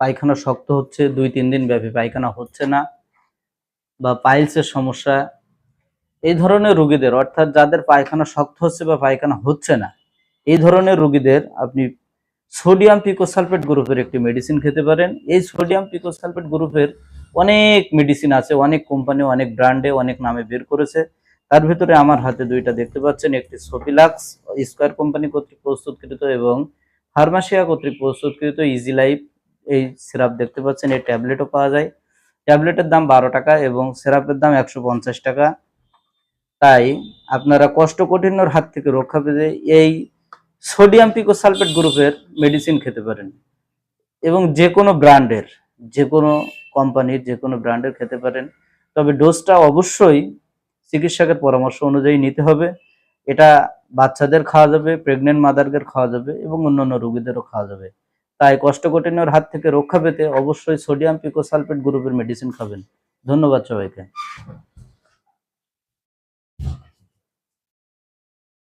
পায়খানা শক্ত হচ্ছে, দুই, তিন দিন ব্যাপী পায়খানা হচ্ছে না বা পাইলসের সমস্যা। এই ধরনের রোগীদের, অর্থাৎ যাদের পায়খানা শক্ত হচ্ছে বা পায়খানা হচ্ছে না, এই ধরনের রোগীদের আপনি সোডিয়াম পিকোসালফেট গ্রুপের একটি মেডিসিন খেতে পারেন। এই সোডিয়াম পিকোসালফেট গ্রুপের অনেক মেডিসিন আছে, অনেক কোম্পানি অনেক ব্র্যান্ডে অনেক নামে বের করেছে। তার ভিতরে আমার হাতে দুইটা দেখতে পাচ্ছেন, একটি সোপিলাক্স স্কোয়ার কোম্পানি কর্তৃক প্রস্তুতকৃত এবং ফার্মাসিয়া কর্তৃক প্রস্তুতকৃত ইজি লাইফ এই সিরাপ দেখতে পাচ্ছেন, এই ট্যাবলেটও পাওয়া যায়। ট্যাবলেটের দাম বারো টাকা এবং সিরাপের দাম একশো পঞ্চাশ টাকা। তাই আপনারা কষ্টকঠিন্যর হাত থেকে রক্ষা পেতে এই সোডিয়াম পিকোসালফেট গ্রুপের মেডিসিন খেতে পারেন। এবং যে কোনো ব্র্যান্ডের যে কোনো কোম্পানির যে কোনো ব্র্যান্ডের খেতে পারেন। তবে ডোজটা অবশ্যই চিকিৎসকের পরামর্শ অনুযায়ী নিতে হবে। এটা বাচ্চাদের খাওয়া যাবে প্রেগনেন্ট মাদারদের খাওয়া যাবে এবং অন্যান্য রোগীদেরও খাওয়া যাবে। তাই কষ্টকঠিনের হাত থেকে রক্ষা পেতে অবশ্যই সোডিয়াম পিকোসালফেট গ্রুপের মেডিসিন খাবেন। ধন্যবাদ সবাইকে।